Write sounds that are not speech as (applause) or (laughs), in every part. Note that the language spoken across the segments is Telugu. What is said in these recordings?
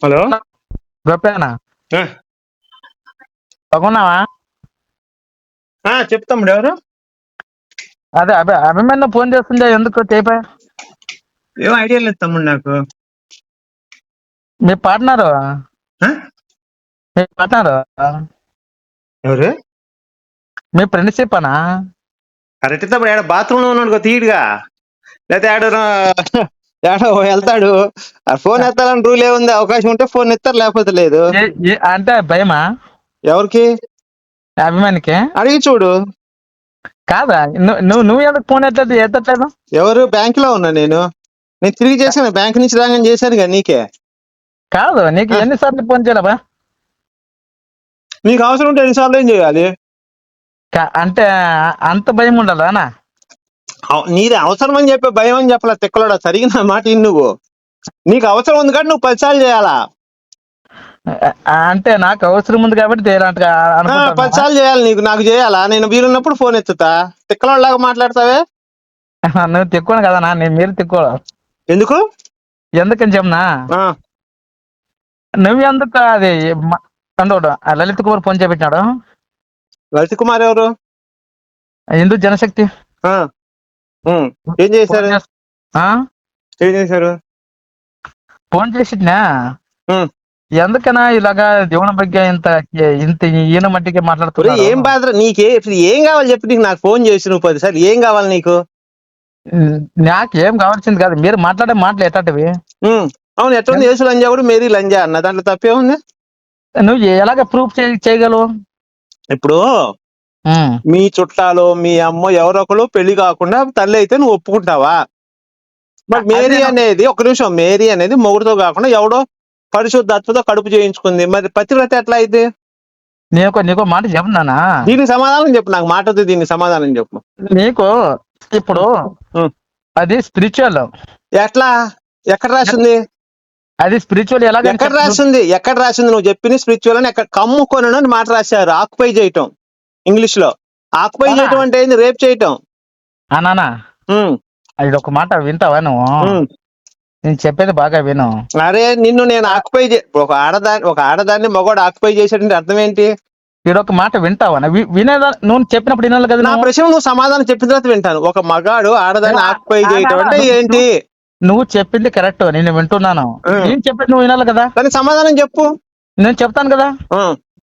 హలో? గొప్పేనా బాగున్నావా? తమ్ముడు ఎవరు? అదే అభి అభిమన్యు ఫోన్ చేస్తుండే ఎందుకు చేపా ఏం ఐడియా లేదు తమ్ముడు నాకు. మీ పార్ట్నర్? మీ పార్ట్నర్? ఎవరు? మీ ఫ్రెండ్షిప్ అనా కరెక్ట్ తమ్ముడు ఆడ బాత్రూమ్లో ఉన్నాడు తీయడుగా. లేకపోతే ఆడ ఆడ వెళ్తాడు. ఫోన్ ఎత్తాలని రూల్ ఏముంది? అవకాశం ఉంటే ఫోన్ ఎత్తారు లేకపోతే లేదు. అంటే భయమా? ఎవరికి? అభిమానికి? అడిగి చూడు. కాదా? నువ్వు నువ్వు ఎందుకు ఫోన్ ఎత్తలేదు ఎత్తట్లేదు? ఎవరు? బ్యాంక్లో ఉన్నా నేను. నేను తిరిగి చేశాను. బ్యాంక్ నుంచి రాగానే చేశాను కదా నీకే. కాదు నీకు ఎన్నిసార్లు ఫోన్ చేయాలబా నీకు అవసరం ఉంటే ఎన్నిసార్లు ఏం చేయాలి? అంటే అంత భయం అవ- నీది అవసరం అని చెప్పే భయం అని చెప్పలే తిక్కలోడా? సరిగి నా మాట నువ్వు. నీకు అవసరం ఉంది కాబట్టి నువ్వు పదిసార్లు చేయాలా? అంటే నాకు అవసరం ఉంది కాబట్టి పదిసార్లు చేయాలి నీకు. నాకు చేయాలా? నేను వీలున్నప్పుడు ఫోన్ ఎత్తుతా. తిక్కలోడ్లాగా మాట్లాడతావే? నువ్వు తిక్కువను కదనా నేను మీరు తిక్కువ ఎందుకు? ఎందుకని చెప్పనా? ఆ, నువ్వు ఎందుకు అది అండోడు లలిత్ కుమార్ ఫోన్ చేపించాడు లలిత్ కుమార్ ఎవరు? హిందూ జనశక్తి. ఏం చేశారు ఫోన్ చేస్- ఆ? ఏం చేశారు ఫోన్ చేసినా ఉమ్. ఎందుకనా ఇలాగా దేవుని ಬಗ್ಗೆ ఇంత ఇంత ఈయన మట్టికి ఒరేయ్, మాట్లాడుతున్నారు ఏం బాధ నీకే ఇప్పుడు ఏం కావాలి చెప్పి నీకు నాకు ఫోన్ చేసి నువ్వు పదిసార్లు ఏం కావాలి నీకు నాకేం కావాల్సింది కాదు మీరు మాట్లాడే మాటలు ఎట్టటివి ఉమ్, అవును ఎట్లా యేసు లంజా కూడా మేరీ లంజా అన్న దాంట్లో తప్పేముంది నువ్వు ఎలాగ ప్రూఫ్ చేయగలవు ఇప్పుడు ఉమ్. మీ చుట్టాలు మీ అమ్మ ఎవరో ఒకరు పెళ్ళి కాకుండా తల్లి అయితే నువ్వు ఒప్పుకుంటావా? మరి మేరీ. అనేది ఒక నిమిషం మేరీ అనేది మొగుడుతో కాకుండా ఎవడో పరిశుద్ధాత్మతో కడుపు చేయించుకుంది. మరి పతివ్రత ఎట్లా అయితే నీకు నీకు మాట చెప్తున్నానా దీనికి సమాధానం చెప్పు నాకు మాట దీనికి సమాధానం చెప్పు. నీకు ఇప్పుడు. అది స్పిరిచువల్ ఎట్లా? ఎక్కడ రాసింది? అది స్పిరిచువల్ ఎలాగ ఎక్కడ రాసింది? ఎక్కడ రాసింది? నువ్వు చెప్పింది స్పిరిచువల్ అని ఎక్కడ కమ్ముకొనను అని మాట రాశారు ఆక్యుపై చేయటం. ఇంగ్లీష్లో ఆక్యుపై? చేయటం అంటే ఏంది? రేప్ చేయటం. అనానా ఉమ్, అది ఒక మాట వింటావా నువ్వు. నేను చెప్పేది బాగా విను. అరే నిన్ను నేను ఆక్యుపై ఒక ఆడదాన్ని ఒక ఆడదాన్ని మగవాడు ఆక్యుపై చేసాడంటే అర్థం ఏంటి ఇది ఒక మాట వింటావా? వినేదా? నువ్వు చెప్పినప్పుడు వినాలి కదా నా? ప్రశ్న నువ్వు సమాధానం చెప్పిన తర్వాత వింటాను. ఒక మగాడు ఆడదాన్ని ఆక్యుపై చేయటం అంటే ఏంటి? నువ్వు చెప్పింది కరెక్ట్. నేను వింటున్నాను. నేను చెప్పేది నువ్వు వినాలి కదా? దానికి సమాధానం చెప్పు. నేను చెప్తాను కదా?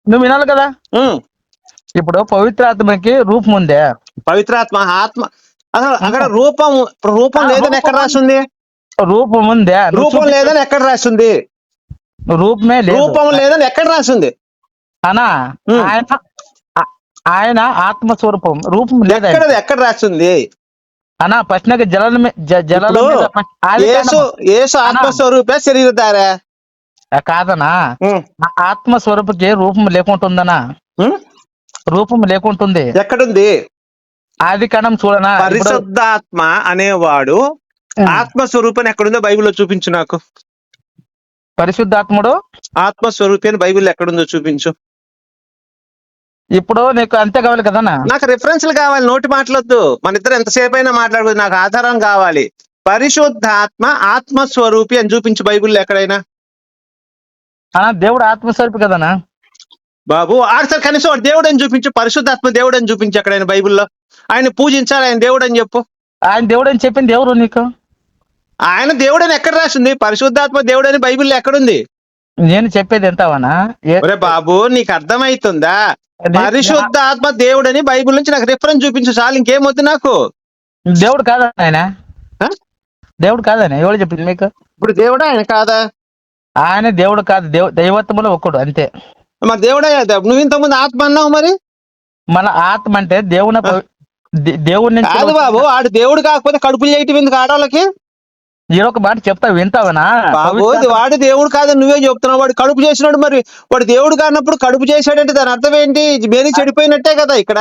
నువ్వు వినాలి కదా. ఇప్పుడు పవిత్ర ఆత్మకి రూపం ఉందే. పవిత్రాత్మ ఆత్మ. అసలు అక్కడ రూపం. రూపం లేదని ఎక్కడ రూపం- రాసింది? రూపం ఉందే. రూపం. లేదని ఎక్కడ రాసింది? రూపమే లేదు. రూపం లేదని ఎక్కడ రాసింది? అనా. ఆయన ఆయన ఆత్మస్వరూపం. రూపం లేదా ఎక్కడ ఎక్కడ రాసింది? అనా ప్రశ్నకి జల జల యేసు యేసు ఆత్మస్వరూపే శరీరధారా. కాదనా? ఆత్మస్వరూపకి రూపం లేకుంటుందనా. రూపం లేకుంటుంది. ఎక్కడుంది? ఆది కణం చూడనా? పరిశుద్ధాత్మ అనేవాడు ఆత్మస్వరూపం ఎక్కడుందో బైబిల్లో చూపించు నాకు. పరిశుద్ధాత్ముడు? అని బైబిల్ ఎక్కడుందో చూపించు. ఇప్పుడు నీకు అంతే కావాలి కదనా నాకు రిఫరెన్స్లు కావాలి నోటి మాటలొద్దు. మన ఇద్దరు ఎంతసేపు అయినా మాట్లాడదు నాకు ఆధారం కావాలి. పరిశుద్ధాత్మ ఆత్మస్వరూపి అని చూపించు బైబిల్లో ఎక్కడైనా. దేవుడు ఆత్మస్వరూపి కదనా బాబు ఆడసారి కనీసం వాడు దేవుడు అని చూపించు పరిశుద్ధాత్మ దేవుడు అని చూపించు ఎక్కడైనా బైబిల్లో. ఆయన పూజించాలి ఆయన దేవుడు అని చెప్పు. ఆయన దేవుడు అని చెప్పింది ఎవరు నీకు? ఆయన దేవుడు అని ఎక్కడ రాసింది? పరిశుద్ధాత్మ దేవుడు అని బైబిల్లో ఎక్కడుంది? నేను చెప్పేది ఎంతవనా ఒరే బాబు నీకు అర్థమైతుందా? పరిశుద్ధాత్మ దేవుడు అని బైబిల్ నుంచి నాకు రిఫరెన్స్ చూపించు చాలు ఇంకేమొద్దు నాకు. దేవుడు కాదా ఆయన? దేవుడు కాదని ఎవరు చెప్పింది మీకు ఇప్పుడు దేవుడా ఆయన కాదా? ఆయన దేవుడు కాదు దేవ దైవత్వములో ఒక్కడు అంతే. మరి దేవుడే. నువ్వు ఇంతకుముందు ఆత్మ అన్నావు మరి? మన ఆత్మ అంటే దేవుని పవి- దే- దేవుడి నుంచి కాదు బాబు ఆడు దేవుడు కాకపోతే కడుపులు చేయటం ఎందుకు ఆడవాళ్ళకి? ఈ ఒక మాట చెప్తా వింటావనా? బాబు వాడు దేవుడు కాదని నువ్వే చెప్తున్నావు. వాడు కడుపు చేసినాడు మరి. వాడు దేవుడు కానప్పుడు కడుపు చేశాడంటే దాని అర్థం ఏంటి? మేరీ చెడిపోయినట్టే కదా ఇక్కడ.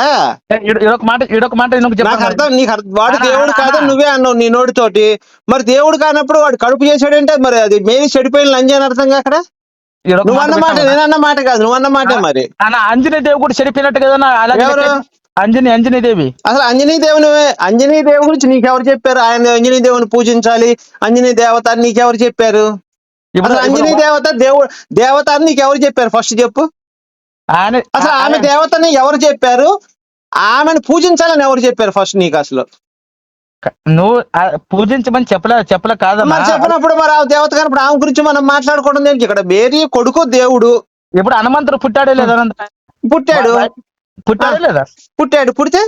మాట ఈడొక మాట నేను నాకు అర్థం నీకు అర్థం- వాడు దేవుడు కాదని. నువ్వే అన్నావు నీ నోటితోటి. మరి దేవుడు కానప్పుడు వాడు కడుపు చేశాడంటే మరి అది మేరీ చెడిపోయిన లంజ అని అర్థంగా అక్కడ నువ్వు మాట అన్న మాట వింటావా? నేను అన్న మాట కాదు నువ్వు అన్న మాటే మరి. అన్న అంజనీ దేవి కూడా చెడిపోయినట్టు కదా అలాగే? అంజని అంజనీ దేవి అసలు అంజనీ దేవుని అంజనీ దేవుని గురించి నీకెవరు చెప్పారు? ఆయన అంజనీ దేవుని పూజించాలి. అంజనీ దేవత నీకెవరు చెప్పారు? ఇప్పుడు అసలు అంజనీ దేవత దేవుడు దేవత అని నీకు ఎవరు చెప్పారు ఫస్ట్ చెప్పు? అసలు ఆమె దేవతని ఎవరు చెప్పారు? ఆమెను పూజించాలని ఎవరు చెప్పారు ఫస్ట్ నీకు అసలు? నువ్వు పూజించమని చెప్పలే చెప్పలే కాదమ్మా. మరి చెప్పినప్పుడు మరి ఆ దేవత కనప్పుడు ఆమె గురించి మనం మాట్లాడుకోవడం దేనికి? ఇక్కడ మేరీ కొడుకు దేవుడు. ఇప్పుడు హనుమంతుడు పుట్టాడే లేదా అనంత- పుట్టాడు. పుట్టాడే లేదా? పుట్టాడు. పుడితే?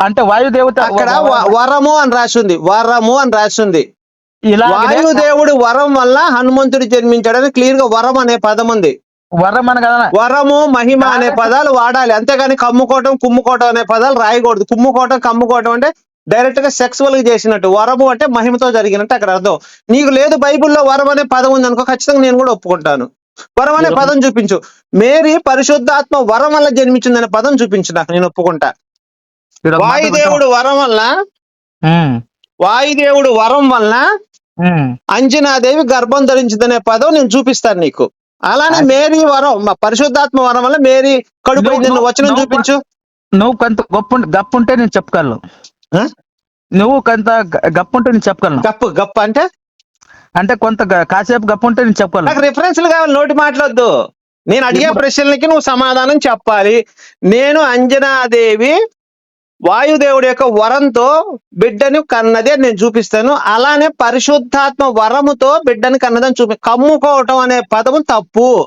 అంటే వాయుదేవత అక్కడ వరము అని రాసింది వరము అని రాసింది వాయుదేవుడు వరం వల్ల హనుమంతుడు జన్మించాడని క్లియర్గా వరం అనే పదం ఉంది. వరం అని కదా? వరము మహిమ అనే పదాలు వాడాలి. అంతేగాని కమ్ముకోవటం కుమ్ముకోవటం అనే పదాలు రాయకూడదు. కుమ్ముకోవటం కమ్ముకోవటం అంటే డైరెక్ట్గా సెక్సువల్గా చేసినట్టు వరము అంటే మహిమతో జరిగినట్టు అక్కడ అర్థం. నీకు లేదు బైబిల్లో వరం అనే పదం ఉంది అనుకో ఖచ్చితంగా నేను కూడా ఒప్పుకుంటాను. వరం అనే పదం చూపించు. మేరీ పరిశుద్ధాత్మ వరం వల్ల జన్మించిందనే పదం చూపించు నాకు నేను ఒప్పుకుంటా. వాయుదేవుడు వరం వల్ల వాయుదేవుడు వరం ఉమ్. అంజనాదేవి గర్భం ధరించిందనే పదం నేను చూపిస్తాను నీకు. అలానే మేరీ వరం మ- పరిశుద్ధాత్మ వరం వల్ల మేరీ కడుపు నువ్వు- చూపించు. నువ్వు కొంత గొప్ప గప్పు ఉంటే నేను చెప్పగలను? నువ్వు కొంత గప్పు ఉంటే నేను చెప్పగలను. గప్పు గప్పు అంటే? అంటే కొంత కాసేపు గప్పు ఉంటే నేను చెప్పగలను. నాకు రిఫరెన్స్లు కావాలి నోటి మాట్లాడద్దు నేను అడిగే ప్రశ్నలకి నువ్వు సమాధానం చెప్పాలి. నేను అంజనాదేవి వాయుదేవుడి యొక్క వరంతో బిడ్డను కన్నది నేను చూపిస్తాను. అలానే పరిశుద్ధాత్మ వరముతో బిడ్డను కన్నదని చూపి కమ్ముకోవటం అనే పదము తప్పు.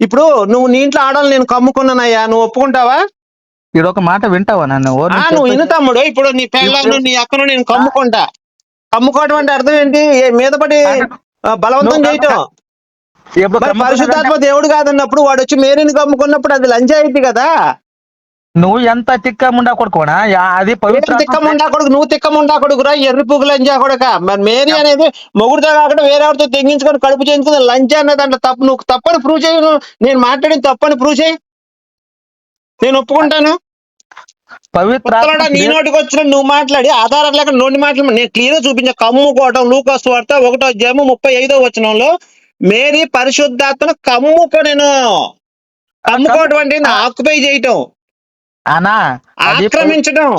ఇప్పుడు నువ్వు నీ ఇంట్లో ఆడాలి నేను కమ్ముకున్నానయ్యా నువ్వు ఒప్పుకుంటావా? ఈడ ఒక మాట వింటావా నన్ను? నువ్వు ఇను తమ్ముడు. ఇప్పుడు నీ పెళ్ళను నీ అక్కను నేను కమ్ముకుంటా. కమ్ముకోవటం అంటే అర్థం ఏంటి? మీద పడి బలవంతం చేయటం. ఇప్పుడు పరిశుద్ధాత్మ దేవుడు కాదన్నప్పుడు వాడు వచ్చి మేరీని కమ్ముకున్నప్పుడు అది లంచాయితీ కదా? నువ్వు ఎంత తిక్క ముండా కొడుకోనా అది పవిత్ర తిక్క ముండా కొడుకు? నువ్వు తిక్క ముండా కొడుకురా? ఎర్రి పువ్వు లంచా కొడుక. మరి మేరీ అనేది మొగుడుతో కాకుండా వేరే ఎవరితో తెగించుకొని కడుపు చేయించుకుని లంచా అనే దాంట్లో తప్పు నువ్వు తప్పని ప్రూవ్ చేయను నేను మాట్లాడిన తప్పని ప్రూవ్ చేయి. నేను ఒప్పుకుంటాను. పవిత్ర నీ నోటికి వచ్చిన నువ్వు మాట్లాడి ఆధారం లేక నోటి మాట్లాడి నేను క్లియర్గా చూపించా కమ్ముకోవటం లూకాస్ వార్త ఒకటో అధ్యాయము ముప్పై ఐదో వచనంలో మేరీ పరిశుద్ధాత్మను కమ్ముకొనెను కమ్ముకోవటం అంటే ఆక్యుపై చేయటం. అనా ఆక్రమించడం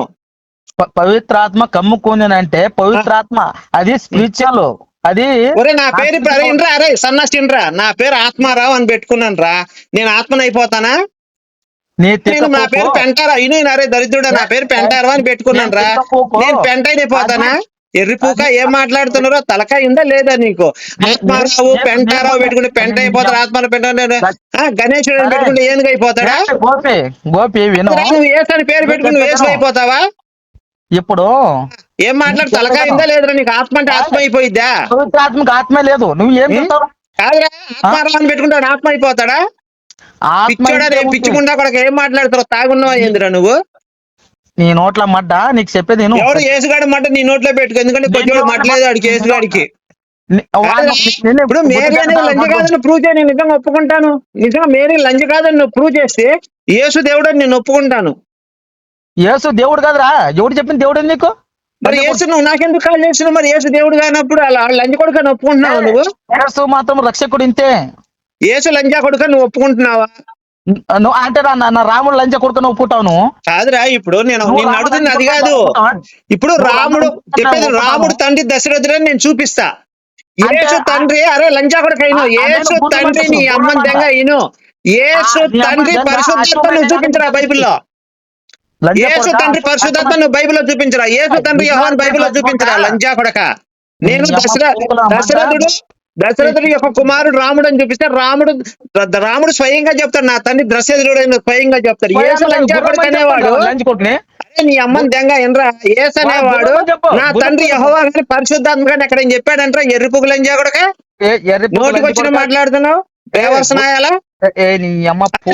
పవిత్రాత్మ కమ్ముకుంది పవిత్రాత్మ అది స్పిరిచువల్ అది ఒరే నా పేరు అరే ఇంట్రా అరే సన్నాసి ఇంట్రా నా పేరు ఆత్మారావు అని పెట్టుకున్నాను రా. నేను ఆత్మని అయిపోతానా నీ నేను నా పేరు పెంటారా? ఇను అరే దరిద్రుడా నా పేరు పెంటారా అని పెట్టుకున్నాను రా. నేను పెంటైన అయిపోతానా ఎర్రిపూక ఏం మాట్లాడుతున్నారో తలకాయ ఉందా లేదా నీకు? ఆత్మారావు పెంటారావు పెట్టుకుంటే పెంట అయిపోతాడు ఆత్మ పెంట ఆ, గణేశుడు పెట్టుకుంటే ఏనుగు అయిపోతాడా? గోపి గోపి నువ్వు ఏసు అని పేరు పెట్టుకుని ఏసు అయిపోతావా? ఇప్పుడు ఏం మాట్లాడు తలకాయ ఉందా లేదురా నీకు? ఆత్మ అంటే ఆత్మ అయిపోయిద్దా? పవిత్రాత్మకు ఆత్మ లేదు. నువ్వు ఏం కాదురా ఆత్మారావు అని పెట్టుకుంటాడు ఆత్మ అయిపోతాడా? పిచ్చుకుండా కూడా ఏం మాట్లాడుతావు తాగున్నావా ఏందిరా నువ్వు? నీ నోట్ల మడ్డ నీకు చెప్పేది నేను ఎవడు ఏసుగాడు మాట నీ నోట్లో పెట్టుకో ఎందుకంటే కొద్దివాడు మట్లేదు ఆడికి ఏసుగాడికి ఇప్పుడు మేరీ అనేది లంచ కాదని ప్రూవ్ చేయి నేను నిజంగా ఒప్పుకుంటాను. నిజంగా మేరీ లంచ కాదని నువ్వు ప్రూవ్ చేస్తే యేసు దేవుడు అని నేను ఒప్పుకుంటాను. యేసు దేవుడు కాదురా. ఎవడు చెప్పింది దేవుడు నీకు? మరి యేసు నువ్వు నాకెందుకు కాల్ చేస్తున్నావు? మరి యేసు దేవుడు కానప్పుడు అలా లంచ కొడుకు అని ఒప్పుకుంటున్నావా నువ్వు? యేసు మాత్రం రక్షకుడు ఇంతే. యేసు లంచా కొడుకు నువ్వు ఒప్పుకుంటున్నావా? నువ్వు అంటే నా- రాముడు లంచ కొడుకుని ఒప్పుకుంటావు నువ్వు? కాదురా ఇప్పుడు నేను రాముడు అడుగుతుంది అది లంచ కాదు. ఇప్పుడు రాముడు రాముడు చెప్పేది. రాముడు. తండ్రి దశరథుడు అని నేను చూపిస్తా. ఆ- తండ్రి అరే లంచా కొడుకు అయిను నేను బుద్ధి తండ్రి నీ అమ్మని బుద్ధి దెంగ. అయిను అమ్మని తండ్రి పరిశుద్ధాత్మ నువ్వు చూపించరా బైబిల్లో? లంచ కొడుకా, తండ్రి పరిశుద్ధాత్మ నువ్వు బైబిల్లో చూపించరా? యేసు తండ్రి యెహోవాను బైబిల్లో చూపించరా? లంజా కొడక? నేను నీ అమ్మ దశర కొడుకుల అమ్మ దశరథుడు దశరథుడు యొక్క కుమారుడు రాముడు అని చూపిస్తే రాముడు రాముడు స్వయంగా చెప్తాడు నా తండ్రి దశరథుడు అని స్వయంగా చెప్తాడు యేసు అనేవాడు నీ అమ్మని దెంగ ఎనరా యేసు అనేవాడు నా తండ్రి. యెహోవా కానీ పరిశుద్ధాత్మ కానీ అక్కడ ఏం చెప్పాడంటారా? ఎర్రిపుగు లంజా కొడక ఏ, ఎర్రి పువ్వు నోటికి వచ్చిన? మాట్లాడుతున్నావు? నాయాలా?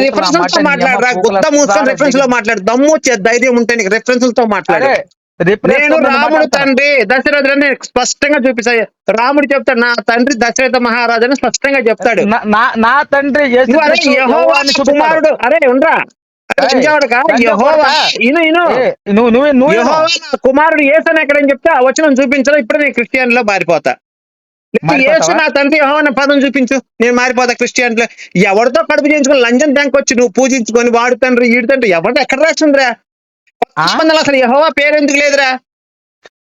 రిఫరెన్స్తో మాట్లాడరా? గుత్త సారా రిఫరెన్స్లో మాట్లాడు. దమ్ము వచ్చే ధైర్యం ఉంటే నీకు రిఫరెన్స్తో మాట్లాడు. నేను రాముడు. తండ్రి దశరథుడు అని స్పష్టంగా చూపిస్తాయి రాముడు చెప్తాడు నా తండ్రి దశరథ మహారాజు అని స్పష్టంగా చెప్తాడు. నా- తండ్రి యెహోవాని. కుమారుడు అరే ఉండరా. కుమారుడు ఏసని ఎక్కడని చెప్తే ఆ వచనం చూపించడం ఇప్పుడు నేను క్రిస్టియన్లో మారిపోతా? యేసు నా తండ్రి యెహోవా అనే పదం చూపించు. నేను మారిపోతా క్రిస్టియన్లో ఎవరితో కడుపు చేయించుకొని లంచం వచ్చి నువ్వు పూజించుకొని వాడు తండ్రి ఈడు తండ్రి ఎవరితో ఎక్కడ రాసిందిరా సంబంధాలు అసలు యెహోవా పేరు ఎందుకు లేదురా?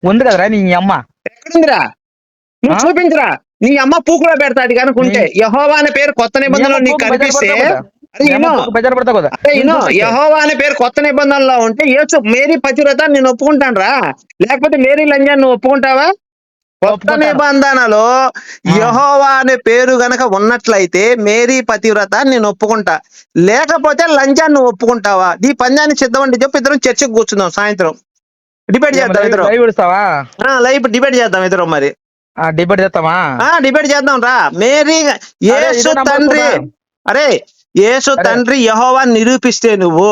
ఉంది కదరా నీ అమ్మ. ఎక్కడుందిరా? నువ్వు? చూపించరా. నీ అమ్మ పూకులో పెడతాడు కనుకుంటే. యహోవా అనే పేరు కొత్త నిబంధనలో నీకు కనిపిస్తే యహోవా అనే పేరు కొత్త నిబంధనలో ఉంటే యేసు మేరీ పతివ్రత నేను ఒప్పుకుంటాను రా లేకపోతే మేరీ లంజా నువ్వు ఒప్పుకుంటావా? కొత్త. నిబంధనలో యహోవా అనే పేరు గనక ఉన్నట్లయితే మేరీ పతివ్రత నేను ఒప్పుకుంటా. లేకపోతే నువ్వు ఒప్పుకుంటావా? ఈ పంజాన్ని సిద్ధమండి చెప్పి ఇద్దరం చర్చకు కూర్చుందాం సాయంత్రం. డిబేట్ చేద్దాం ఇద్దరం. లైవ్ లైవ్ డిబేట్ చేద్దాం ఇద్దరం మరి. డిబేట్ ఆ డిబేట్ చేద్దాం రా. మేరీ యేసు తండ్రి. అరే యేసు. తండ్రి యహోవా నిరూపిస్తే నువ్వు.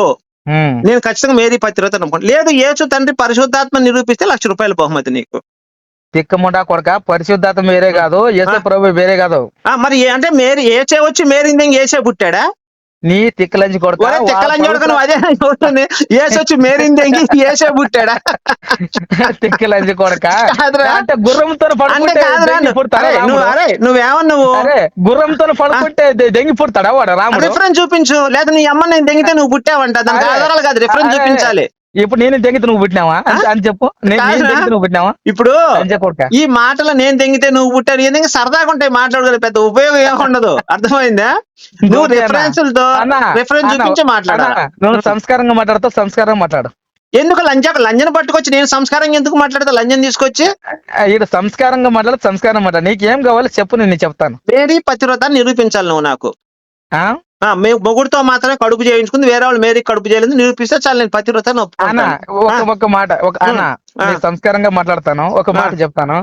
నేను ఖచ్చితంగా మేరీ పతిరత అనుకుంటా లేదు యేసు తండ్రి పరిశుద్ధాత్మ నిరూపిస్తే లక్ష రూపాయల బహుమతి నీకు. తిక్కముండా కొడక పరిశుద్ధాత్మ వేరే కాదు యేసు ప్రభు వేరే కాదు. ఆ మరి అంటే మేరీ ఏసే వచ్చి మేరీ ఇంక ఏసే పుట్టాడా? నీ తిక్కలంచి కొడక నువ్వు అదే ఏసు వచ్చి మేరీ ఇంక ఏసే పుట్టాడా? తిక్కలంచి కొడక. అంటే గుర్రంతో నువ్వు- నువ్వు నువ్వేమన్నావు? అరే గుర్రంతో పడుకుంటే దెంగి పుడతాడా వాడు రాముడు? రిఫరెన్స్ చూపించు. లేదా నీ అమ్మ నేను దెంగితే నువ్వు పుట్టావంట. దానికి అరే. ఆధారాలు కాదు రిఫరెన్స్. చూపించాలి. ఇప్పుడు నేను దెంగితే నువ్వు పుట్టినావా? అని- చెప్పు. నువ్వు పుట్టినావా? ఇప్పుడు ఈ మాటలు నేను తెంగితే నువ్వు పుట్టాను ఎందుకంటే సరదాగా ఉంటాయి మాట్లాడగల పెద్ద ఉపయోగం ఏముండదు అర్థమైందా? నువ్వు. రిఫరెన్స్లతో రిఫరెన్స్ చూపించి మాట్లాడాలి? అన్న, నువ్వు సంస్కారంగా మాట్లాడుతావు సంస్కారంగా మాట్లాడు. ఎందుకు లంజ? లంజన పట్టుకొచ్చి నేను సంస్కారం ఎందుకు మాట్లాడతా? లంజన్ తీసుకొచ్చి? ఇక్కడ సంస్కారంగా మాట్లాడు సంస్కారం మాట్లాడు. నీకేం కావాలో చెప్పు నేను చెప్తాను. మేరీ పతివ్రత నిరూపించాలి నువ్వు నాకు. ఆ? ఆ, మే మొగుడుతో మాత్రమే కడుపు చేయించుకుంది వేరే వాళ్ళు మేరీ కడుపు చేయలేదు నిరూపిస్తే చాలు నేను పతివ్రత ఒక మాట ఒక సంస్కారంగా మాట్లాడతాను ఒక మాట చెప్తాను.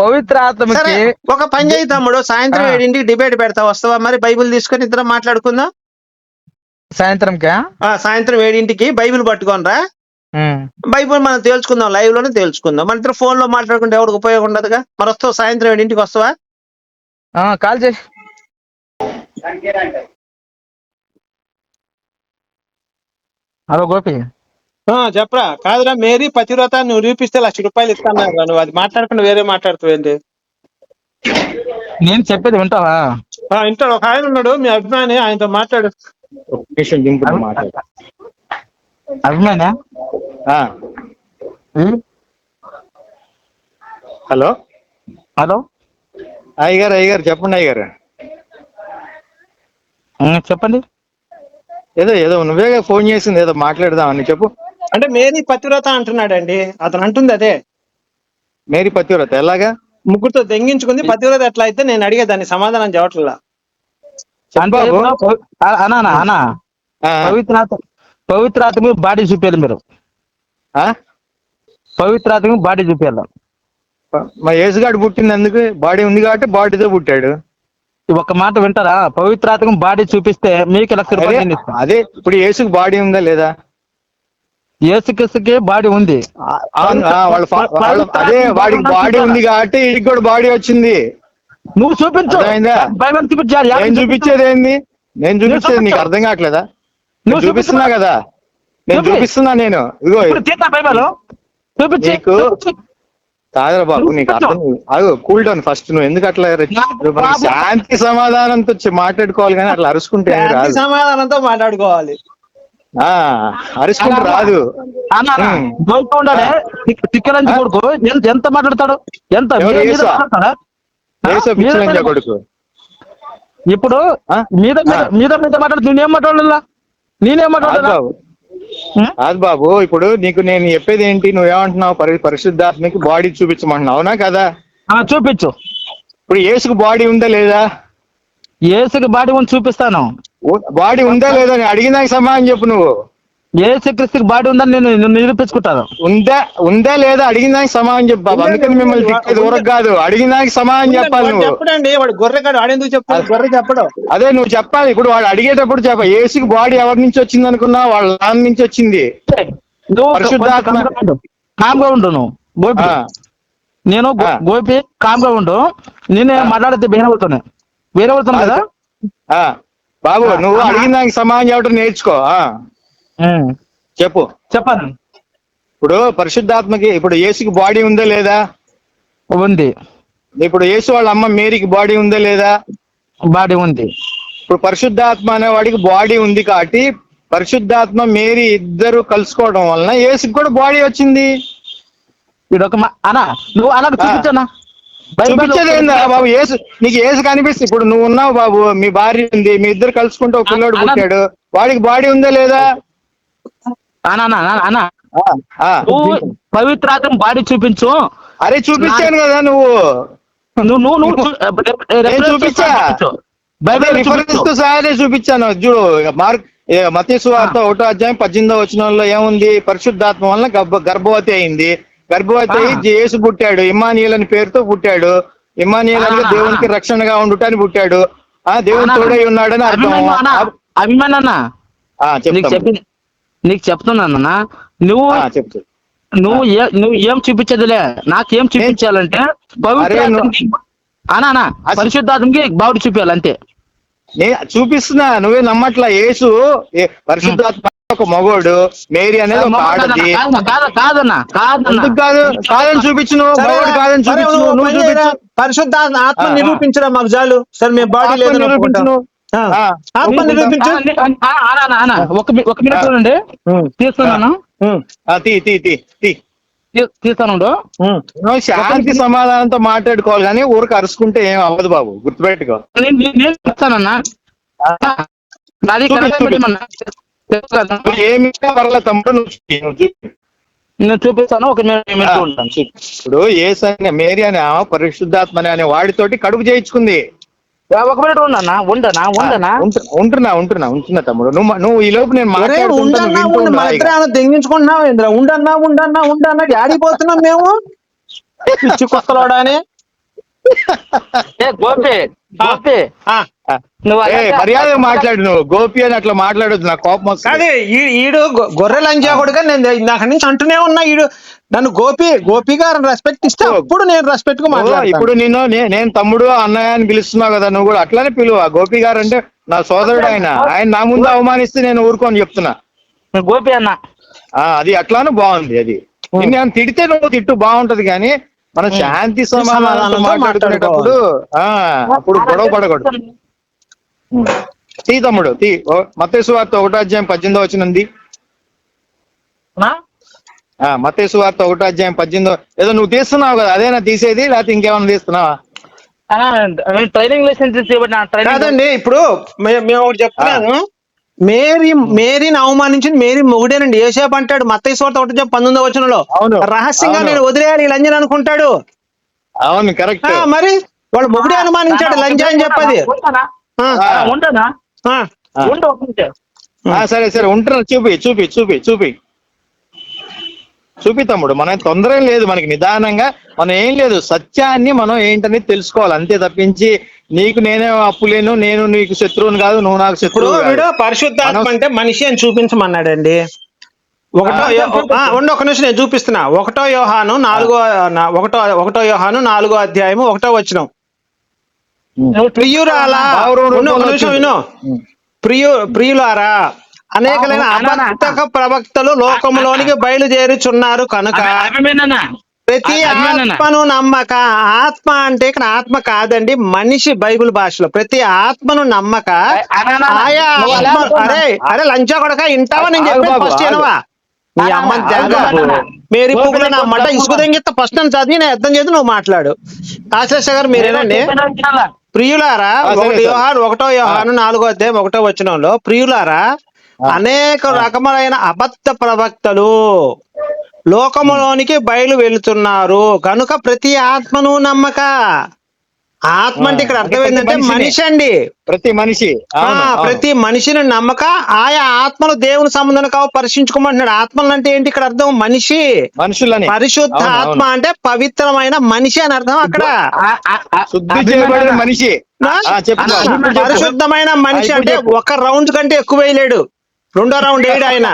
పవిత్ర ఆత్మకి సరే ఒక పని చేయి తమ్ముడు సాయంత్రం. ఏడింటికి డిబేట్ పెడతా వస్తావా మరి? బైబిల్ తీసుకొని ఇద్దరం మాట్లాడుకుందాం? సాయంత్రంకా? సాయంత్రం ఏడింటికి బైబిల్ పట్టుకోనరా. బైబుల్ మనం తేల్చుకుందాం లైవ్లోనే తేల్చుకుందాం. మన ఇద్దరు ఫోన్లో మాట్లాడుకుంటే ఎవరికి ఉపయోగం ఉండదుగా? మరి వస్తావు సాయంత్రం ఏడింటికి వస్తావా? కాల్ చేయి. హలో గోపి. చెప్పరా. కాదురా మేరీ పతివ్రత నువ్వు నిరూపిస్తే లక్ష రూపాయలు ఇస్తాను నువ్వు. అది మాట్లాడకుండా వేరే మాట్లాడుతావు ఏంటి? నేను చెప్పేది వింటావా? ఇంటాడు ఒక ఆయన ఉన్నాడు మీ అభిమాని ఆయనతో మాట్లాడు. అభిమానా? ఆ, హలో? హలో? అయ్యగారు అయ్యగారు చెప్పండి అయ్యగారు. చెప్పండి. ఏదో ఏదో నువ్వే ఫోన్ చేసింది ఏదో మాట్లాడదామని చెప్పు. అంటే మేరీ పతివ్రత అంటున్నాడండి. అతను అంటుంది అదే. మేరీ పతివ్రత ఎలాగా? ముగ్గురుతో దెంగించుకుంది. పతివ్రత ఎట్లా అయితే నేను అడిగే దాన్ని సమాధానం చెప్పట్లా. బాబు. ఇప్పుడు పవి- ఆ, అన్నా అన్నా, అన్నా. ఆ, పవిత్రాత్మ పవిత్రాత్మ బాడీ చూపించాలి మీరు. ఆ? పవిత్రాత్మ బాడీ చూపించాలి మా యేసుగాడు పుట్టింది ఎందుకు బాడీ ఉంది కాబట్టి బాడీతో పుట్టాడు. ఈ ఒక్క మాట వింటారా? పవిత్రాత్మ బాడీ చూపిస్తే మీకు లక్ష రూపాయలు నేను ఇస్తాను అదే ఇప్పుడు యేసుకు బాడీ ఉందా లేదా? ఏసుక్రీస్తుకి బాడీ ఉంది. ఆ, ఆ, వాళ్ళ ఫా- వాళ్ళ అదే వాడికి బాడీ ఉంది కాబట్టి వీడికి కూడా బాడీ వచ్చింది. నువ్వు చూపించు. అర్థమైందా? బైబిల్ చూపించాలి. నేను చూపించేది ఏంది? నేను చూపించేది నీకు. అర్థం కావట్లేదా? నేను నువ్వు చూపిస్తున్నా. కదా. నేను చూపి. చూపిస్తున్నా నేను. ఇగో ఇప్పుడు తీద్దా బైబిల్. చూపించి. నీకు- చూపించు. కాదురా బాబు నీకు అర్థం అగు కూల్ డౌన్ ఫస్ట్ నువ్వు ఎందుకు అట్లా శాంతి సమాధానంతో వచ్చి మాట్లాడుకోవాలి కానీ అట్లా అరుచుకుంటే రాదు. సమాధానంతో మాట్లాడుకోవాలి. ఆ అరుచుకుంటే రాదు. తిక్కలంచి కొడుకు ఎంత మాట్లాడతాడు? ఎంత? కొడుకు? ఇప్పుడు ఆ? మీద మీద. మీద మాట్లాడు నేనేం మాట్లాడలా నేనేం మాట్లాడలా? కాదు బాబు ఇప్పుడు నీకు నేను చెప్పేది ఏంటి? నువ్వేమంటున్నావు? పరి పరిశుద్ధాత్మకి బాడీ చూపించమంటున్నావు. అవునా కదా? చూపించు. ఇప్పుడు యేసుకు బాడీ ఉందా లేదా? ఏసుకి బాడీ ఉంది చూపిస్తాను. బాడీ ఉందా లేదా? అని అడిగినాక సమాధానం చెప్పు నువ్వు. ఏసు క్రిస్తుకి బాడీ ఉందని నేను నిరూపించుకుంటాను. ఉందా ఉందా లేదా అడిగినాక సమాధానం చెప్పు బాబు. అందుకని మిమ్మల్ని తిట్టేది ఊరకు కాదు. అడిగినాక సమాధానం చెప్పాలి వాడు నువ్వు. చెప్పడండి వాడు ఆడేందుకు చెప్తాడు గొర్రె చెప్పడు. అదే నువ్వు చెప్పాలి. ఇప్పుడు వాడు అడిగేటప్పుడు చెప్ప ఏసుకి బాడీ ఎవరి నుంచి వచ్చింది అనుకున్నా వాళ్ళ నాన్న నుంచి వచ్చింది. కామ్గా ఉండు. నువ్వు. గోపి. నేను. గోపి కామ్గా ఉండు. నేనే మాట్లాడితే వేరే వాళ్ళతోనే. వేరే వాళ్ళతోనే కదా? ఆ. బాబు నువ్వు. అడిగిన దానికి సమాధానం చెప్పడం నేర్చుకో. చెప్పు. చెప్పండి ఇప్పుడు పరిశుద్ధాత్మకి ఇప్పుడు ఏసుకి బాడీ ఉందా లేదా? ఉంది. ఇప్పుడు యేసు వాళ్ళ అమ్మ మేరీకి బాడీ ఉందా లేదా? బాడీ ఉంది. ఇప్పుడు పరిశుద్ధాత్మ అనే వాడికి బాడీ ఉంది కాబట్టి పరిశుద్ధాత్మ మేరీ ఇద్దరు కలుసుకోవడం వలన యేసుకి కూడా బాడీ వచ్చింది. ఇది ఒక అన్నా నువ్వు అలాగ చూపించన్నా చూపించేది ఏందా బాబు? ఏసు నీకు ఏసు కనిపిస్తుంది ఇప్పుడు నువ్వు ఉన్నావు బాబు మీ భార్య ఉంది మీ ఇద్దరు కలుసుకుంటే ఒక పిల్లోడు పుట్టాడు. వాడికి బాడీ ఉందా లేదా? అన్నా పవిత్రాత్మ బాడీ చూపించు. అరే చూపించాను కదా నువ్వు. నువ్వు నువ్వు చూపించా? Bible reference. తో చూపించాను. చూడు మార్క్ మతీసు వార్త ఒకటో అధ్యాయం పద్దెనిమిదో వచనంలో ఏముంది? పరిశుద్ధాత్మ వలన గర్భ గర్భవతి అయింది. గర్భవతి అయ్యి ఆ. యేసు పుట్టాడు. ఇమ్మానియల్ అని పేరుతో పుట్టాడు. ఇమ్మానియల్ అనగా ఆ. దేవునికి రక్షణగా ఉండుటని పుట్టాడు. ఆ దేవుని తోడై ఉన్నాడని అర్థం. అన్నా, ఆ, నీకు చెప్తున్నానన్నా నువ్వు చెప్తా. నువ్వు ఏ- నువ్వు ఏం చూపించదులే. నాకేం చూపించాలంటే అనా పరిశుద్ధాత్మకి బావుడు చూపించాలి అంతే. చూపిస్తున్నా. నువ్వే నమ్మట్లా. యేసు పరిశుద్ధాత్మ ఒక మగోడు. మేరీ అనేది ఒక ఆడది. కాదన్నా కాదు- కాదని చూపించును. సరే, మగోడు కాదని చూపించు నువ్వు? చూపించు. పరిశుద్ధ ఆత్మ ఆ, ఆ. నిరూపించరా మాకు చాలు. సరే మేము బాడీ నిరూపించును. నిరూపించు ఒక మినిట్. చూడండి. తీస్తున్నాను? ఉమ్, ఆ, తీ తీ తీ తీ. తీ- తీస్తాను శాంతి సమాధానంతో మాట్లాడుకోవాలి కానీ ఊరికి అరుచుకుంటే ఏం అవ్వదు బాబు. గుర్తుపెట్టుకో. నేను చెప్తానన్నా. ఏమి పర్లేదు తమ్ముడు. నేను చూపిస్తాను ఒక. ఇప్పుడు ఏసని మేరీ అనే ఆమె పరిశుద్ధాత్మని అనే వాడితోటి కడుపు చేయించుకుంది. ఒక మినిట్ ఉండనా ఉండనా ఉండనా? ఉంటు- ఉంటున్నా ఉంటున్నా ఉంటున్నా తమ్ముడు. నువ్వు నువ్వు ఈ లోపు నేను ఒరే, మాట్లాడుతుంటా, ఉండన్నా ఇంద్ర ఉండన్నా ఉండన్నా ఉండన్నా ఆడిపోతున్నాం మేము. పిచ్చి ఏ గోపి గోపి. నువ్వు మర్యాద మాట్లాడు నువ్వు. గోపి అని అట్లా మాట్లాడొద్దు నా కోపం ఈ- ఈడు గొర్రె లంజా కొడుక నేను ఇందాక నుంచి అంటూనే ఉన్నా ఈడు నన్ను గోపి గోపి గారు రెస్పెక్ట్ ఇస్తే అప్పుడు నేను రెస్పెక్ట్గా మాట్లాడతాను. ఇప్పుడు నిన్ను నే- నేను తమ్ముడు అన్నయ్య అని పిలుస్తున్నావు కదా నువ్వు కూడా అట్లానే పిలువ. గోపి గారు అంటే నా సోదరుడు ఆయన. ఆయన నా ముందు అవమానిస్తే నేను ఊరుకోని చెప్తున్నా. గోపి అన్న. ఆ అది అట్లానే బాగుంది అది. ఏమైనా తిడితే నువ్వు తిట్టు బాగుంటది కానీ మనం శాంతి సమాధానంతో మాట్లాడుకునేటప్పుడు అప్పుడు గొడవ పడకూడదు. తీ తమ్ముడు తీ. మత్తేసు వార్త ఒకటో అధ్యాయం పద్దెనిమిదో వచ్చినంది మత్తేసు వార్త ఒకటో అధ్యాయం పద్దెనిమిదో ఏదో నువ్వు తీస్తున్నావు కదా అదేనా తీసేది లేకపోతే ఇంకేమైనా తీస్తున్నావా? ట్రైనింగ్ లెసన్ తీసి నా ట్రైనింగ్ కాదండి ఇప్పుడు మేము ఒకటి చెప్తున్నాను. మేరీ మేరీని అవమానించింది మేరీ మొగుడేనండి. ఏసేపు అంటాడు మత్తయ్య సోట ఒకటి చెప్పి పంతొమ్మిదో వచనంలో. రహస్యంగా. నేను వదిలేయాలి ఈ లంజని అనుకుంటాడు. అవును కరెక్ట్. మరి వాడు మొగుడే అనుమానించాడు లంజ అని చెప్పది. సరే సరే ఉంటున్నా చూపి చూపి చూపి చూపి. చూపి తమ్ముడు మన తొందర ఏం లేదు మనకి నిదానంగా మనం ఏం లేదు సత్యాన్ని మనం ఏంటని తెలుసుకోవాలి అంతే తప్పించి నీకు నేనే అప్పు లేను నేను నీకు శత్రువుని కాదు నువ్వు నాకు ఇప్పుడు శత్రువు వీడు పరిశుద్ధాత్మ అంటే మనిషి అని చూపించమన్నాడండి. ఒకటో ఆ, యో- ఆ, ఉండు ఒక నిమిషం నేను చూపిస్తున్నా. ఒకటో యోహాను నాలుగో నా- ఒకటో ఒకటో యోహాను నాలుగో అధ్యాయము ఒకటో వచ్చిన ప్రియురాలా ఉండు, ఒక నిమిషం. విను. ప్రియు ప్రియులారా అనేకలైన. అబద్ధక ప్రవక్తలు లోకములోనికి బయలుదేరుచున్నారు కనుక? ప్రతి? ఆత్మను నమ్మక ఆత్మ అంటే ఇక్కడ ఆత్మ కాదండి మనిషి బైబిల్ భాషలో ప్రతి ఆత్మను నమ్మక ఆయా ఆత్మ. అరే అరే లంచా కొడక ఇంటావా నేను బాబు, ఫస్ట్. వినవా నీ అమ్మ. మేరీ పువ్వుల నా కొంచెం ఇసుకు తెంగిస్తా ఫస్ట్ నేను చదివి నేను అర్థం చేసి నువ్వు మాట్లాడు కాశేష గారు మీరేనండి చెప్పినా? ప్రియులారా ఒకటి. యోహాను ఒకటో యోహాను నాలుగో అధ్యాయం ఒకటో వచనంలో ప్రియులారా అనేక రకములైన అబద్ధ ప్రవక్తలు లోకములోనికి బయలు వెళుతున్నారు కనుక ప్రతి ఆత్మను నమ్మక. ఆత్మ అంటే ఇక్కడ అర్థం ఏంటంటే. మనిషి అండి ప్రతి మనిషి. ప్రతి మనిషిని నమ్మక. ఆయా ఆత్మలు దేవుని సంబంధం కావు పరీక్షించుకోమంటున్నాడు ఆత్మలు అంటే ఏంటి ఇక్కడ అర్థం? మనిషి. మనుషులని. పరిశుద్ధ ఆత్మ. అంటే పవిత్రమైన మనిషి అని అర్థం అక్కడ? మనిషి. పరిశుద్ధమైన మనిషి అంటే. ఒక రౌండ్ కంటే ఎక్కువ వేయలేడు రెండో రౌండ్ వేయడు ఆయన.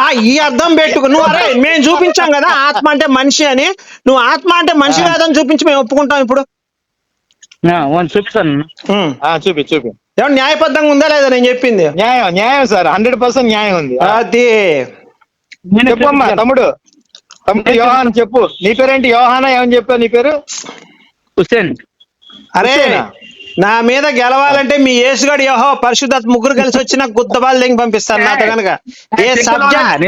ఆ ఈ అర్థం పెట్టుకు. నువ్వు అరే మేము చూపించాం కదా ఆత్మ అంటే మనిషి అని. నువ్వు ఆత్మ అంటే మనిషి కాదని చూపించి మేము ఒప్పుకుంటాం ఇప్పుడు. చూపిస్తాను. చూపి చూపి. ఏమన్నా న్యాయబద్ధంగా ఉందా లేదా నేను చెప్పింది? న్యాయం న్యాయం సార్. హండ్రెడ్ పర్సెంట్ న్యాయం ఉంది. అది. నేను చెప్పమ్మా. తమ్ముడు. తమ్ముడు యోహాన్ చెప్పు. నీ పేరేంటి? యోహానా? ఏమని చెప్పావు? నీ పేరు? హుస్సేన్ అరే? నా మీద గెలవాలంటే మీ యేసుగాడు యహో పరిశుద్ధ ముగ్గురు కలిసి వచ్చిన గుద్దబాలు దెంగి పంపిస్తాను నాతో కనుక ఏ సబ్జెక్ట్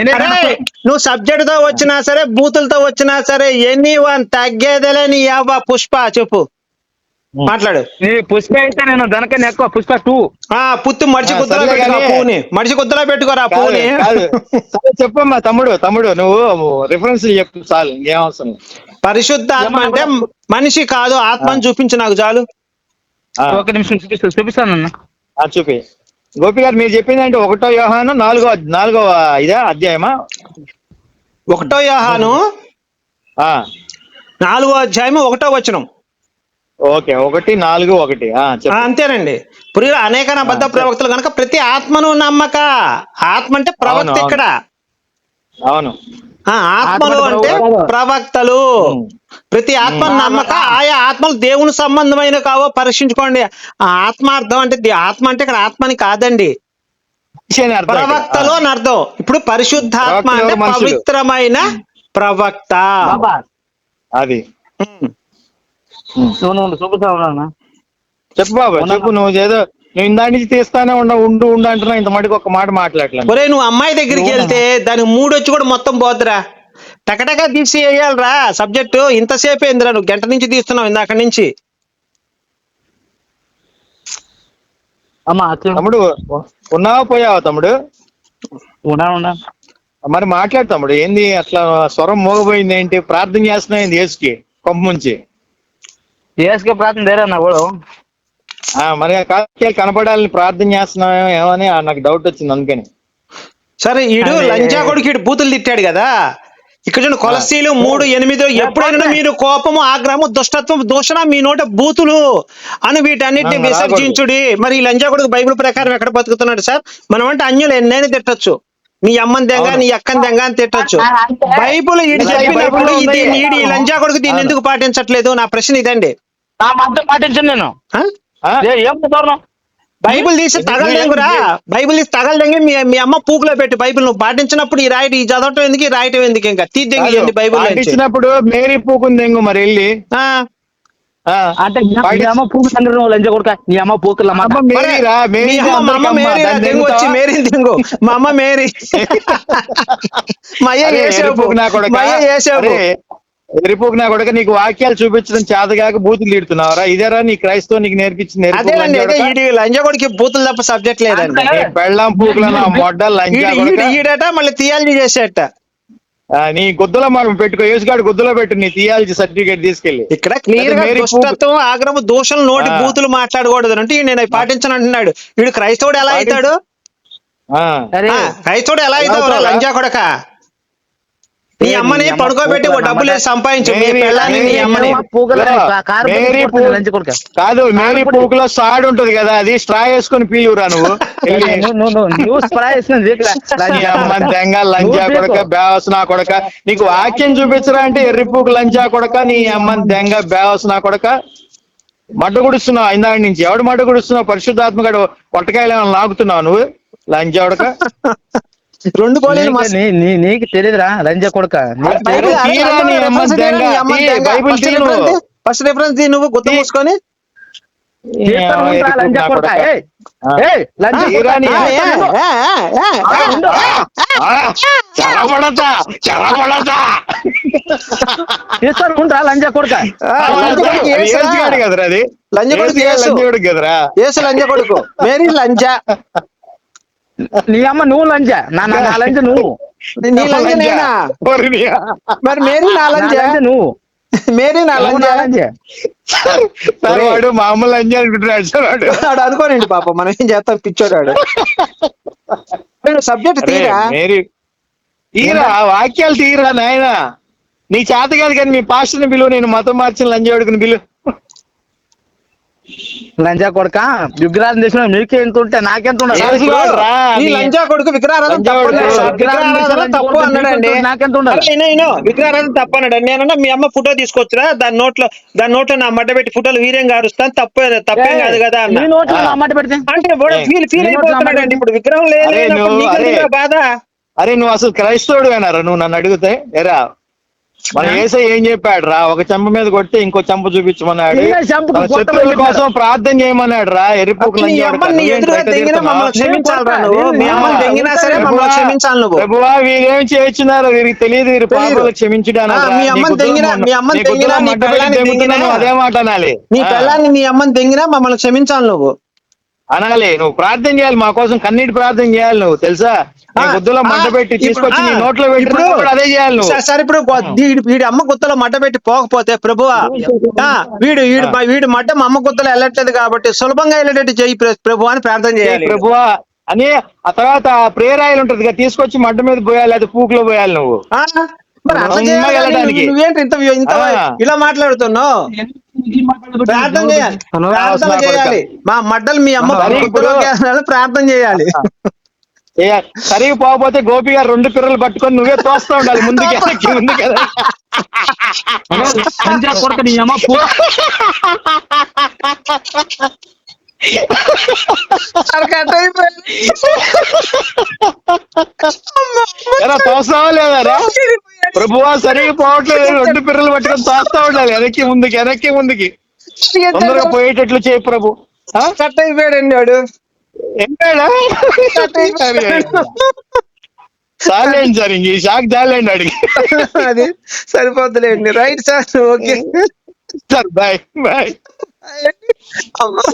నువ్వు సబ్జెక్ట్తో వచ్చినా సరే బూతులతో వచ్చినా సరే ఎనీ వన్ తగ్గేదేలే నీ యావ పుష్ప చెప్పు. మాట్లాడు. నీ పుష్ప అయితే నేను దానికన్నా ఎక్కువ పుష్ప టూ. ఆ పుత్తు మడిచి కుద్దలో పెట్టుకో పువ్వుని. మడిచి కుద్దలో పెట్టుకోరా పువ్వుని. చెప్పమ్మా తమ్ముడు తమ్ముడు నువ్వు రిఫరెన్స్ చెప్పు చాలు ఇంకేం అవసరం. పరిశుద్ధ ఆత్మ అంటే మనిషి కాదు ఆత్మని చూపించు నాకు చాలు. ఒక నిమిషం చూపిస్తా చూపిస్తాను అన్న. ఆ, చూపి. గోపి గారు మీరు చెప్పింది అంటే ఒకటో వ్యవహారం నాలుగో నాలుగో ఇదా అధ్యాయమా? ఒకటో యోహాను ఆ, నాలుగో అధ్యాయం ఒకటో వచనం. ఓకే ఒకటి నాలుగు ఒకటి. అంతేనండి. ఇప్పుడు అనేక అబద్ధ ప్రవక్తలు కనుక ప్రతి ఆత్మను నమ్మక. ఆత్మ అంటే ప్రవక్త అవును, అవును. ఇక్కడ అవును. ఆత్మలు ఆత్మ అంటే ప్రవక్త. ప్రవక్తలు. ప్రతి ఆత్మ నమ్మక ఆయా ఆత్మలు దేవుని సంబంధమైన కావో పరీక్షించుకోండి. ఆ ఆత్మార్థం అంటే ఆత్మ అంటే ఇక్కడ ఆత్మని కాదండి. ప్రవక్తలు అని అర్థం. ఇప్పుడు పరిశుద్ధాత్మ అంటే? పవిత్రమైన ప్రవక్త. బాబా అది. చెప్పు బాబు చెప్పు నువ్వు ఏదో నువ్వు ఇందా నుంచి తీస్తానే ఉండ ఉండు ఉండు అంటున్నావు ఇంత మటుకు ఒక మాట మాట్లాడలేదు ఒరే నువ్వు అమ్మాయి దగ్గరికి వెళ్తే దానికి మూడు వచ్చి కూడా మొత్తం పోద్దురా. టకటగా తీసి వేయాలరా సబ్జెక్టు. ఇంతసేపు ఏందిరా నువ్వు గంట నుంచి తీస్తున్నావు ఇందాక నుంచి. అమ్మా అట్లా తమ్ముడు ఉన్నావా పోయావా తమ్ముడు? ఉన్నా ఉన్నా. మరి మాట్లాడు తమ్ముడు ఏంది అట్లా స్వరం మోగపోయింది ఏంటి? ప్రార్థన చేస్తున్నావు ఏంది యేసుకి కొంప ముంచి ఏసుకే ప్రార్థన దేరా కూడా? మరి ఆ కాకి కనపడాలని ప్రార్థన చేస్తున్నావు ఏమని నాకు డౌట్ వచ్చింది అందుకని సరే ఈడు అదే. లంజా కొడుకు ఈడు బూతులు తిట్టాడు కదా ఇక్కడ చూడండి కొలసీలు మూడు ఎనిమిది ఎప్పుడైనా మీరు కోపము ఆగ్రహము దుష్టత్వం దూషణ మీ నోట బూతులు అని వీటన్నిటిని. విసర్జించుడి మరి ఈ లంజా కొడుకు బైబిల్ ప్రకారం ఎక్కడ బతుకుతున్నాడు సార్ మనం అంటే అన్యులు ఎన్నైనా తిట్టొచ్చు నీ అమ్మని దెంగ. నీ అక్కని దెంగ అని తిట్టొచ్చు బైబుల్ ఈడు చెప్పినప్పుడు. ఇది ఈ లంజా కొడుకు దీన్ని. ఎందుకు పాటించట్లేదు నా ప్రశ్న ఇదండి పాటించను నేను? ఏ, బైబిల్ తీసి తగలదెంగురా బైబిల్ తీసి తగలదెంగి మీ మీ అమ్మ పూకులో పెట్టి బైబిల్. నువ్వు పాటించినప్పుడు ఈ రాయటం ఈ చదవటం ఎందుకు? ఈ రాయటం ఎందుకు ఇంకా? తీద్దెంగి ఏంది బైబిల్ పాటించినప్పుడు మేరీ పూకుంది ఎంగు మరి వెళ్ళి. ఆ, ఆ. అంటే నీ అమ్మ పూకు లంచ కొడుక? నీ అమ్మ పూకుల మీ అమ్మ మా అమ్మ మేరీ రా, దెంగు వచ్చి మేరీ దెంగు. మా అమ్మ మేరీ. ఏసేపు ఏసేపు ఎరిపోకు నా కొడక నీకు వాక్యాలు చూపించడం చేతగాక బూతులు తిడుతున్నావరా. ఇదేరా నీ క్రైస్తవ నీకు నేర్పించింది లంజగొడికి బూతులు తప్ప సబ్జెక్ట్ లేదండి. నీ పెళ్ళాం పూకుల నా మొడ్డ మళ్ళీ థియాలజీ చేసేట. ఆ, నీ గుద్దలో మనం పెట్టుకో యేసుగాడు గుద్దలో పెట్టు నీ థియాలజీ సర్టిఫికేట్ తీసుకెళ్ళి. ఇక్కడ క్లియర్గా దుష్టత్వం ఆగ్రహం దోషం నోటి. బూతులు మాట్లాడకూడదు అంటే నేను పాటించను అంటున్నాడు. వీడు క్రైస్తవుడు ఎలా అవుతాడు? క్రైస్తవుడు ఎలా అవుతావా? లంజా కొడక? నీ అమ్మని పడుకోబెట్టి ఓ డబ్బులు సంపాదించు. అమ్మని లంచ కాదు మేరీ పూకులో సాడు ఉంటది కదా అది స్ట్రా వేసుకొని పీలురా (laughs) నువ్వు. నువ్వు దెంగ లంజా కొడక. బేవసనా కొడక. నీకు వాక్యం చూపించరా అంటే ఎర్రిపూకు లంజా కొడక నీ అమ్మ దెంగ బేవసనా కొడక. మడ్డ గుడుస్తున్నావు ఇందాక నుంచి. ఎవడు మడ్డ గుడుస్తున్నావు? పరిశుద్ధాత్మ గడు పొట్టకాయలు ఏమైనా లాగుతున్నావు నువ్వు? లంజా కొడక. (laughs) రెండు గోళీలు నీకు తెలియదురా లంజ కొడుక. ఫస్ట్ రిఫరెన్స్ నువ్వు. గుర్తు. మూసుకొని. లంజ కొడుక. లంజ కొడుక. కొడుకు. మేరీ లంజ. నీ అమ్మ నువ్వు లంజ. నా నా (laughs) లంజ నువ్వు. నీ లంజ నేనా? మరి మేరీ నా లంజ? నువ్వు. మేరీ నా సార్. వాడు మామూలు లంజ అనుకుంటున్నాడు సార్ వాడు. అనుకోనండి పాప మనం ఏం చేస్తాం? పిచ్చోడాడు. సబ్జెక్ట్ తీరా? తీరా వాక్యాలు తీరా నాయన? నీ చేత కాదు కానీ మీ పాస్టర్ని పిలువు నేను మతం మార్చిన లంజవాడుకుని పిలువు. లంజ కొడుక? విగ్రహాలు చేసిన మీకు ఎంత ఉంటే నాకెంత నీ- లంజా కొడుకు నీకెంత- ఉండాలి? విగ్రహారాధన తప్పు అన్నాడు నేనన్నా మీ అమ్మ ఫోటో తీసుకొచ్చురా దాని నోట్లో దాని నోట్లో నా మడ్డ పెట్టి ఫోటోలు వీరేం అరుస్తాను తప్పే తప్పేం కాదు కదా అంటే ఫీల్ అయిపోతున్నాడు ఇప్పుడు విగ్రహం లేదు. బాధ? అరే నువ్వు అసలు క్రైస్తవుడు అయినారా నువ్వు నన్ను అడిగితే ఎరా మన ఏసై ఏం చెప్పాడు రా ఒక చెంప మీద కొట్టి ఇంకో చెంప చూపించమన్నాడు. శత్రువుల. కోసం ప్రార్థన చేయమన్నాడు రా ప్రభువా వీరేం చేయించున్నారు వీరికి తెలియదు. వీరి. పాపాలు క్షమించడానికి. అదే మాట అనాలి. నీ పిల్లాన్ని నీ అమ్మని తెంగినా మమ్మల్ని క్షమించాలి నువ్వు. అనాలి నువ్వు ప్రార్థన చేయాలి మా కోసం కన్నీటి ప్రార్థన చేయాలి నువ్వు తెలుసా? గుద్దులో మంట పెట్టి తీసుకొచ్చి నీ నోట్లో పెట్టి అదే చేయాలి నువ్వు. సరే, సరే ఇప్పుడు వీడి వీడి అమ్మ గుత్తలో మడ్డ పెట్టి పోకపోతే ప్రభువా ఆ, వీడు వీడు వీడి మడ్డ మా అమ్మ గుత్తలో వెళ్ళట్లేదు కాబట్టి సులభంగా వెళ్ళేటట్టు చేయి ప్ర- ప్రభు అని ప్రార్థన చేయాలి. ప్రభువా. అని ఆ తర్వాత ప్రేయర్ ఆయిల్ ఉంటది కదా తీసుకొచ్చి మడ్డ మీద పోయాలి అది పూకులో పోయాలి నువ్వు. ఆ, మరి అట్లా చేయాలి నువ్వేంటి ఇంత. ఇలా మాట్లాడుతున్నావు? ప్రార్థన చేయాలి. ప్రార్థన. చేయాలి. మా మడ్డలు మీ అమ్మ ప్రార్థన చేయాలి. సరిగి పోకపోతే గోపి గారు రెండు పిర్రలు పట్టుకొని నువ్వే తోస్తా ఉండాలి. ముందుకి వెనక్కి ముందుకి వెనక్కి. సంజయ్ కొడుక నీ అమ్మ (laughs) తోస్తావా లేదా? ప్రభువా సరిగి పోవట్లేదు. రెండు పిర్రలు పట్టుకొని తోస్తా ఉండాలి. వెనక్కి ముందుకి వెనక్కి ముందుకి. తొందరగా పోయేటట్లు చేయి ప్రభు? కట్ అయిపోయాడండి వాడు. చాలండి సార్ ఇంక ఈ షాక్ చాలండి అడిగి అది సరిపోతులేండి. Right sir okay. Sir bye bye. అమ్మా.